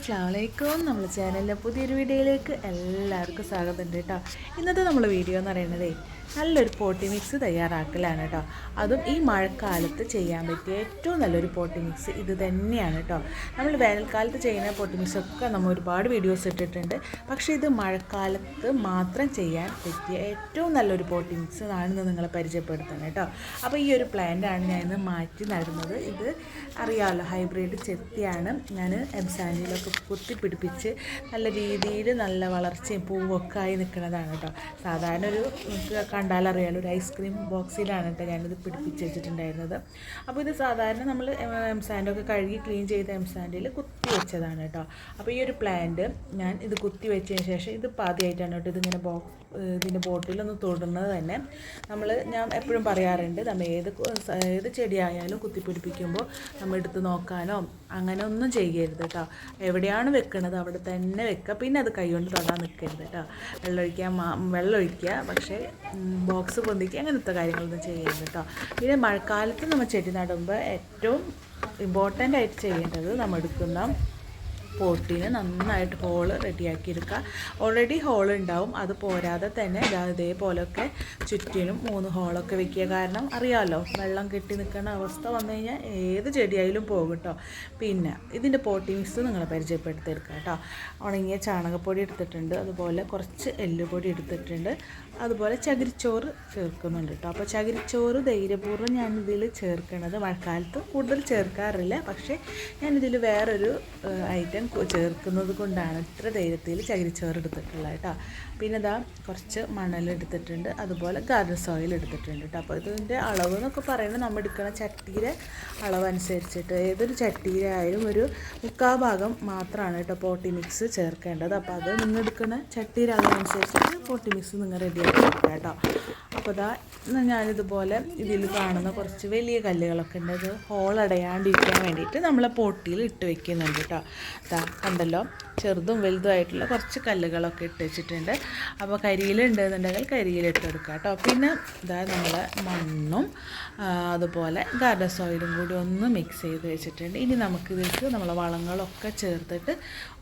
അസ്ലാമലൈക്കും നമ്മൾ ചാനലിലെ പുതിയൊരു വീഡിയോയിലേക്ക് എല്ലാവർക്കും സ്വാഗതം ഉണ്ട് കേട്ടോ. ഇന്നത്തെ നമ്മൾ വീഡിയോ എന്ന് പറയുന്നത് നല്ലൊരു പോട്ടി മിക്സ് തയ്യാറാക്കലാണ് കേട്ടോ. അതും ഈ മഴക്കാലത്ത് ചെയ്യാൻ പറ്റിയ ഏറ്റവും നല്ലൊരു പോട്ടി മിക്സ് ഇത് തന്നെയാണ് കേട്ടോ. നമ്മൾ വേനൽക്കാലത്ത് ചെയ്യുന്ന പോട്ടി മിക്സ് ഒക്കെ നമ്മൾ ഒരുപാട് വീഡിയോസ് ഇട്ടിട്ടുണ്ട്. പക്ഷേ ഇത് മഴക്കാലത്ത് മാത്രം ചെയ്യാൻ പറ്റിയ ഏറ്റവും നല്ലൊരു പോട്ടി മിക്സ് ആണെന്ന് നിങ്ങളെ പരിചയപ്പെടുത്തണം കേട്ടോ. അപ്പോൾ ഈ ഒരു പ്ലാന്റാണ് ഞാൻ ഇന്ന് മാറ്റി നടുന്നത്. ഇത് അറിയാമല്ലോ ഹൈബ്രിഡ് ചെത്തിയാണ്. ഞാൻ എംസാനിലൊക്കെ കുത്തിപ്പിടിപ്പിച്ച് നല്ല രീതിയിൽ നല്ല വളർച്ചയും പൂവൊക്കെ ആയി നിൽക്കുന്നതാണ് കേട്ടോ. സാധാരണ ഒരു അറിയാലോ ഒരു ഐസ്ക്രീം ബോക്സിലാണ് കേട്ടോ ഞാനിത് പിടിപ്പിച്ച് വെച്ചിട്ടുണ്ടായിരുന്നത്. അപ്പോൾ ഇത് സാധാരണ നമ്മൾ എംസാൻഡൊക്കെ കഴുകി ക്ലീൻ ചെയ്ത എംസാൻഡിൽ കുത്തി വെച്ചതാണ് കേട്ടോ. അപ്പോൾ ഈ ഒരു പ്ലാന്റ് ഞാൻ ഇത് കുത്തി വെച്ചതിന് ശേഷം ഇത് പാതിയായിട്ടാണ് കേട്ടോ ഇതിങ്ങനെ ബോക്സ് ഇതിന്റെ ബോട്ടിലൊന്ന് തൊടുന്നത് തന്നെ. നമ്മൾ ഞാൻ എപ്പോഴും പറയാറുണ്ട് നമ്മൾ ഏത് ഏത് ചെടിയായാലും കുത്തിപ്പിടിപ്പിക്കുമ്പോൾ നമ്മൾ എടുത്ത് നോക്കാനോ അങ്ങനെ ഒന്നും ചെയ്യരുത് കേട്ടോ. എവിടെയാണ് വെക്കണത്. അവിടെ തന്നെ വെക്കുക പിന്നെ അത് കൈകൊണ്ട് തൊടാൻ നിൽക്കരുത് കേട്ടോ വെള്ളമൊഴിക്കുക വെള്ളമൊഴിക്കുക. പക്ഷേ ബോക്സ് പൊന്തിക്കുക അങ്ങനത്തെ കാര്യങ്ങളൊന്നും ചെയ്യരുത് കേട്ടോ പിന്നെ മഴക്കാലത്ത് നമ്മൾ ചെടി നടുമ്പോൾ ഏറ്റവും ഇമ്പോർട്ടന്റ് ആയിട്ട് ചെയ്യേണ്ടത് നമ്മൾ എടുക്കുന്ന പോട്ടിന് നന്നായിട്ട് ഹോൾ റെഡിയാക്കിയെടുക്കുക. ഓൾറെഡി ഹോൾ ഉണ്ടാവും. അത് പോരാതെ തന്നെ ഇതേപോലൊക്കെ ചുറ്റിനും മൂന്ന് ഹോളൊക്കെ വെക്കുക. കാരണം അറിയാമല്ലോ വെള്ളം കെട്ടി നിൽക്കുന്ന അവസ്ഥ വന്നു കഴിഞ്ഞാൽ ഏത് ചെടിയായാലും പോകും കേട്ടോ പിന്നെ ഇതിന്റെ പോട്ടി മിക്സ് നിങ്ങൾ പരിചയപ്പെടുത്തിയെടുക്കുക കേട്ടോ ഉണങ്ങിയ ചാണകപ്പൊടി എടുത്തിട്ടുണ്ട്. അതുപോലെ കുറച്ച് എല്ലുപൊടി എടുത്തിട്ടുണ്ട്. അതുപോലെ ചകിരിച്ചോറ് ചേർക്കുന്നുണ്ട് കേട്ടോ അപ്പോൾ ചകിരിച്ചോറ് ധൈര്യപൂർവം ഞാൻ ഇതിൽ ചേർക്കണത്. മഴക്കാലത്ത് കൂടുതൽ ചേർക്കാറില്ല. പക്ഷേ ഞാനിതിൽ വേറൊരു ഐറ്റം ചേർക്കുന്നത് കൊണ്ടാണ് ഇത്ര ധൈര്യത്തിൽ ചകിരിച്ചോറ് എടുത്തിട്ടുള്ളത് കേട്ടോ. പിന്നെ ഇതാ കുറച്ച് മണൽ എടുത്തിട്ടുണ്ട് അതുപോലെ ഗാർഡൻ സോയിൽ എടുത്തിട്ടുണ്ട് കേട്ടോ. അപ്പോൾ ഇതിന്റെ അളവ് എന്നൊക്കെ പറയുന്നത് നമ്മൾ എടുക്കുന്ന ചട്ടിയുടെ അനുസരിച്ചിട്ട് ഏതൊരു ചട്ടിയിലായാലും ഒരു മുക്കാ ഭാഗം മാത്രമാണ് കേട്ടോ പോട്ടി മിക്സ് ചേർക്കേണ്ടത്. അപ്പോൾ അത് നിങ്ങൾ എടുക്കുന്ന ചട്ടിയുടെ അളവ് അനുസരിച്ചിട്ട് പോട്ടി മിക്സ് നിങ്ങൾ റെഡിയാക്കി എടുക്കുക കേട്ടോ. അപ്പോൾ ഇതാ ഞാനിതുപോലെ ഇതിൽ കാണുന്ന കുറച്ച് വലിയ കല്ലുകളൊക്കെ ഉണ്ട്. അത് ഹോളടയാണ്ടിരിക്കാൻ വേണ്ടിയിട്ട് നമ്മൾ പൊട്ടിയിൽ ഇട്ട് വെക്കുന്നുണ്ട് കേട്ടോ. ഇതാ കണ്ടല്ലോ? ചെറുതും വലുതുമായിട്ടുള്ള കുറച്ച് കല്ലുകളൊക്കെ ഇട്ട് വെച്ചിട്ടുണ്ട്. അപ്പോൾ കരിയിലുണ്ടെന്നുണ്ടെങ്കിൽ കരിയിൽ ഇട്ട് കൊടുക്കുക കേട്ടോ. പിന്നെ ഇതാ നമ്മൾ മണ്ണും അതുപോലെ ഗാർഡൻ സോയിലും കൂടി ഒന്ന് മിക്സ് ചെയ്ത് വെച്ചിട്ടുണ്ട്. ഇനി നമുക്കിതിലേക്ക് നമ്മളെ വളങ്ങളൊക്കെ ചേർത്തിട്ട്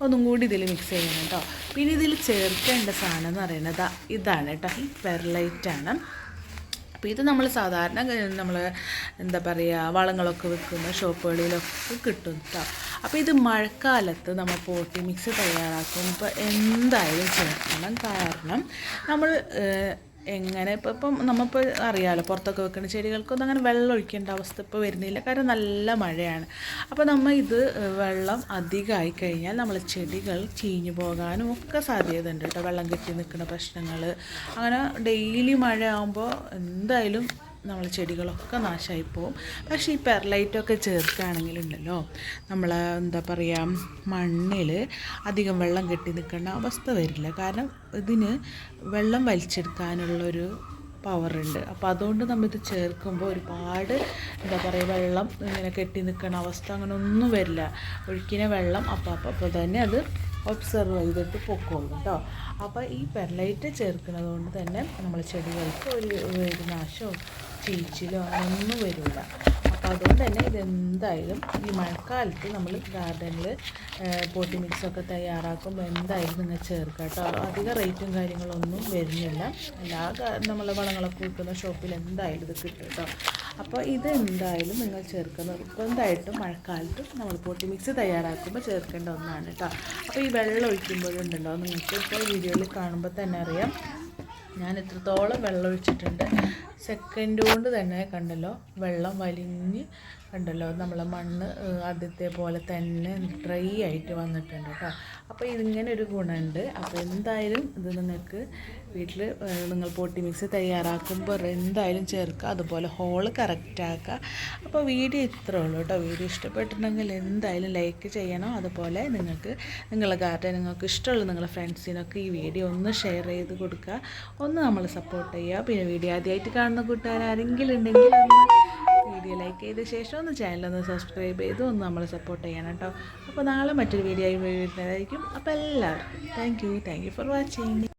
ഒന്നും കൂടി ഇതിൽ മിക്സ് ചെയ്യണം കേട്ടോ. പിന്നെ ഇതിൽ ചേർക്കേണ്ട സാധനം എന്ന് പറയുന്നത് ഇതാണ് കേട്ടോ. ഈ പെർലൈറ്റാണ്. അപ്പോൾ ഇത് നമ്മൾ സാധാരണ നമ്മൾ എന്താ പറയുക വളങ്ങളൊക്കെ വെക്കുന്ന ഷോപ്പുകളിലൊക്കെ കിട്ടും കേട്ടോ അപ്പോൾ ഇത് മഴക്കാലത്ത് നമ്മൾ പോട്ടി മിക്സ് തയ്യാറാക്കുമ്പോൾ എന്തായാലും ചേർക്കണം. കാരണം നമ്മൾ എങ്ങനെ ഇപ്പോൾ ഇപ്പം നമ്മളിപ്പോൾ അറിയാമല്ലോ പുറത്തൊക്കെ വെക്കുന്ന ചെടികൾക്കൊന്നും അങ്ങനെ വെള്ളം ഒഴിക്കേണ്ട അവസ്ഥ ഇപ്പോൾ വരുന്നില്ല. കാരണം നല്ല മഴയാണ്. അപ്പോൾ നമ്മൾ ഇത് വെള്ളം അധികമായി കഴിഞ്ഞാൽ നമ്മൾ ചെടികൾ ചീഞ്ഞു പോകാനും ഒക്കെ സാധ്യത ഉണ്ട് കേട്ടോ. വെള്ളം കെട്ടി നിൽക്കുന്ന പ്രശ്നങ്ങൾ അങ്ങനെ ഡെയിലി മഴ ആകുമ്പോൾ എന്തായാലും നമ്മളെ ചെടികളൊക്കെ നാശമായി പോകും പക്ഷേ ഈ പെർലൈറ്റൊക്കെ ചേർക്കുകയാണെങ്കിലുണ്ടല്ലോ നമ്മൾ എന്താ പറയുക മണ്ണിൽ അധികം വെള്ളം കെട്ടി നിൽക്കേണ്ട അവസ്ഥ വരില്ല. കാരണം ഇതിന് വെള്ളം വലിച്ചെടുക്കാനുള്ളൊരു പവറുണ്ട്. അപ്പോൾ അതുകൊണ്ട് നമ്മൾ ഇത് ചേർക്കുമ്പോൾ ഒരുപാട് എന്താ പറയുക വെള്ളം ഇങ്ങനെ കെട്ടി നിൽക്കുന്ന അവസ്ഥ അങ്ങനെ ഒന്നും വരില്ല. ഒഴുക്കിനെ വെള്ളം അപ്പോൾ അപ്പോൾ അപ്പോൾ തന്നെ അത് ഒബ്സർവ് ചെയ്തിട്ട് പൊക്കോളും കേട്ടോ. അപ്പോൾ ഈ പെർലൈറ്റ് ചേർക്കുന്നത് കൊണ്ട് തന്നെ നമ്മൾ ചെടികൾക്ക് ഒരു ഒരു നാശമോ ചീച്ചിലോ ഒന്നും വരില്ല അപ്പോൾ അതുകൊണ്ട് തന്നെ ഇതെന്തായാലും ഈ മഴക്കാലത്ത് നമ്മൾ ഗാർഡനിൽ പോട്ടി മിക്സൊക്കെ തയ്യാറാക്കുമ്പോൾ എന്തായാലും നിങ്ങൾ ചേർക്കുക കേട്ടോ. അധികം റേറ്റും കാര്യങ്ങളൊന്നും വരുന്നില്ല. എല്ലാ നമ്മളെ വളങ്ങളൊക്കെ വിൽക്കുന്ന ഷോപ്പിൽ എന്തായാലും ഇത് കിട്ടും കേട്ടോ. അപ്പോൾ ഇതെന്തായാലും നിങ്ങൾ ചേർക്കുന്ന നിർബന്ധമായിട്ടും മഴക്കാലത്ത് നമ്മൾ പോട്ടി മിക്സ് തയ്യാറാക്കുമ്പോൾ ചേർക്കേണ്ട ഒന്നാണ് കേട്ടോ. അപ്പോൾ ഈ വെള്ളം ഒഴിക്കുമ്പോഴുണ്ടല്ലോ നിങ്ങൾക്ക് ഇപ്പോൾ വീഡിയോയിൽ കാണുമ്പോൾ തന്നെ അറിയാം. ഞാൻ എത്രത്തോളം വെള്ളം ഒഴിച്ചിട്ടുണ്ട്. സെക്കൻഡ് കൊണ്ട് തന്നെ കണ്ടല്ലോ വെള്ളം വലിഞ്ഞ് കണ്ടല്ലോ നമ്മളെ മണ്ണ് ആദ്യത്തെ പോലെ തന്നെ ഡ്രൈ ആയിട്ട് വന്നിട്ടുണ്ട് കേട്ടോ അപ്പോൾ ഇതിങ്ങനെ ഒരു ഗുണമുണ്ട് അപ്പോൾ എന്തായാലും ഇത് നിങ്ങൾക്ക് വീട്ടിൽ നിങ്ങൾ പോട്ടി മിക്സ് തയ്യാറാക്കുമ്പോൾ എന്തായാലും ചേർക്കുക. അതുപോലെ ഹോൾ കറക്റ്റാക്കുക അപ്പോൾ വീഡിയോ ഇത്രേ ഉള്ളൂ കേട്ടോ വീഡിയോ ഇഷ്ടപ്പെട്ടിട്ടുണ്ടെങ്കിൽ എന്തായാലും ലൈക്ക് ചെയ്യണം. അതുപോലെ നിങ്ങൾക്ക് നിങ്ങളുടെ ഗാർഡൻ നിങ്ങൾക്ക് ഇഷ്ടമുള്ള നിങ്ങളുടെ ഫ്രണ്ട്സിനൊക്കെ ഈ വീഡിയോ ഒന്ന് ഷെയർ ചെയ്ത് കൊടുക്കുക. ഒന്ന് നമ്മൾ സപ്പോർട്ട് ചെയ്യുക. പിന്നെ വീഡിയോ ആദ്യമായിട്ട് കാണുന്ന കൂട്ടുകാർ ആരെങ്കിലും ഉണ്ടെങ്കിൽ ഒന്ന് വീഡിയോ ലൈക്ക് ചെയ്ത ശേഷം ഒന്ന് ചാനലൊന്ന് സബ്സ്ക്രൈബ് ചെയ്ത് ഒന്ന് നമ്മൾ സപ്പോർട്ട് ചെയ്യണം കേട്ടോ അപ്പോൾ നാളെ മറ്റൊരു വീഡിയോ ആയി വരുന്നതായിരിക്കും. അപ്പോൾ എല്ലാവർക്കും thank you thank you for watching